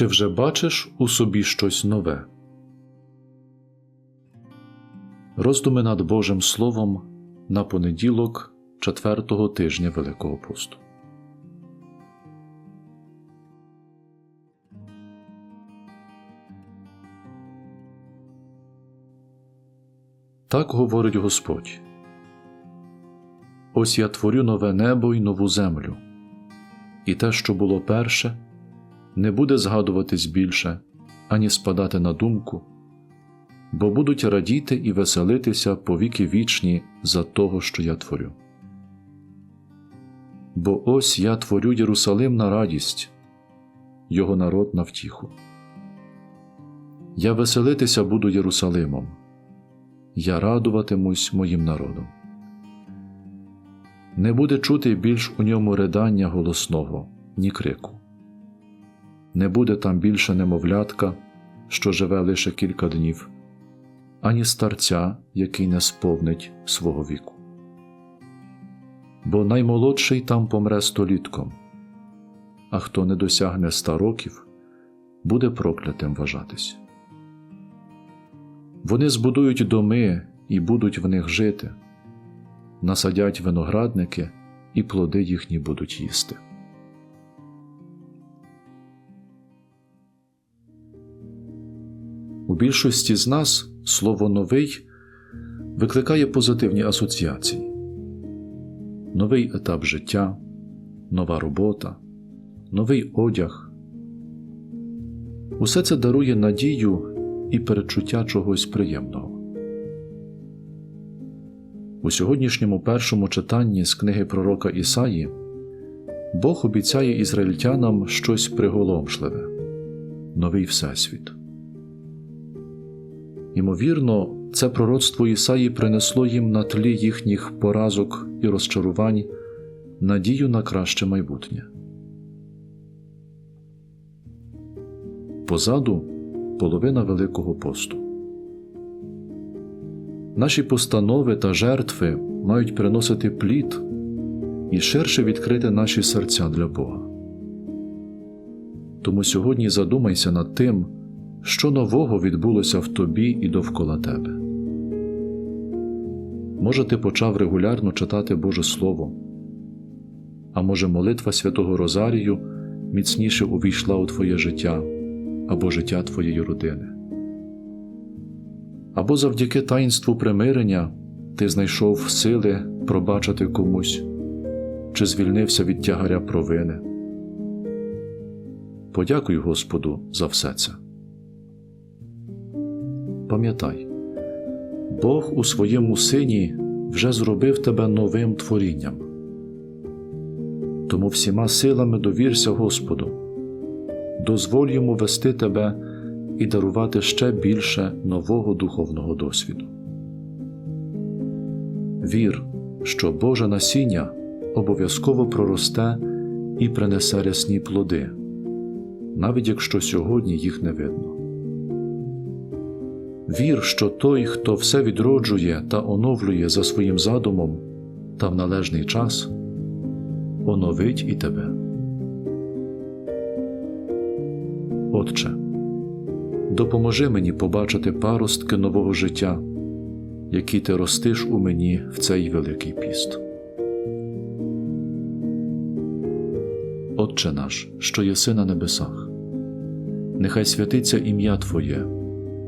Чи вже бачиш у собі щось нове? Роздуми над Божим Словом на понеділок четвертого тижня Великого посту. Так говорить Господь. Ось я творю нове небо й нову землю, і те, що було перше, не буде згадуватись більше, ані спадати на думку, бо будуть радіти і веселитися по віки вічні за того, що я творю. Бо ось я творю Єрусалим на радість, його народ на втіху. Я веселитися буду Єрусалимом, я радуватимусь моїм народом. Не буде чути більш у ньому ридання голосного, ні крику. Не буде там більше немовлятка, що живе лише кілька днів, ані старця, який не сповнить свого віку. Бо наймолодший там помре столітком, а хто не досягне ста років, буде проклятим вважатись. Вони збудують доми і будуть в них жити, насадять виноградники, і плоди їхні будуть їсти. У більшості з нас слово новий викликає позитивні асоціації: новий етап життя, нова робота, новий одяг. Усе це дарує надію і передчуття чогось приємного. У сьогоднішньому першому читанні з книги пророка Ісаї Бог обіцяє ізраїльтянам щось приголомшливе, новий Всесвіт. Ймовірно, це пророцтво Ісаї принесло їм на тлі їхніх поразок і розчарувань надію на краще майбутнє. Позаду половина Великого посту. Наші постанови та жертви мають приносити плід і ширше відкрити наші серця для Бога. Тому сьогодні задумайся над тим, що нового відбулося в тобі і довкола тебе. Може, ти почав регулярно читати Боже Слово, а може, молитва Святого Розарію міцніше увійшла у твоє життя або життя твоєї родини. Або завдяки таїнству примирення ти знайшов сили пробачити комусь чи звільнився від тягаря провини. Подякуй Господу за все це. Пам'ятай, Бог у своєму сині вже зробив тебе новим творінням. Тому всіма силами довірся Господу, дозволь йому вести тебе і дарувати ще більше нового духовного досвіду. Вір, що Боже насіння обов'язково проросте і принесе рясні плоди, навіть якщо сьогодні їх не видно. Вір, що той, хто все відроджує та оновлює за своїм задумом та в належний час, оновить і тебе. Отче, допоможи мені побачити паростки нового життя, які ти ростиш у мені в цей великий піст. Отче наш, що єси на небесах, нехай святиться ім'я Твоє,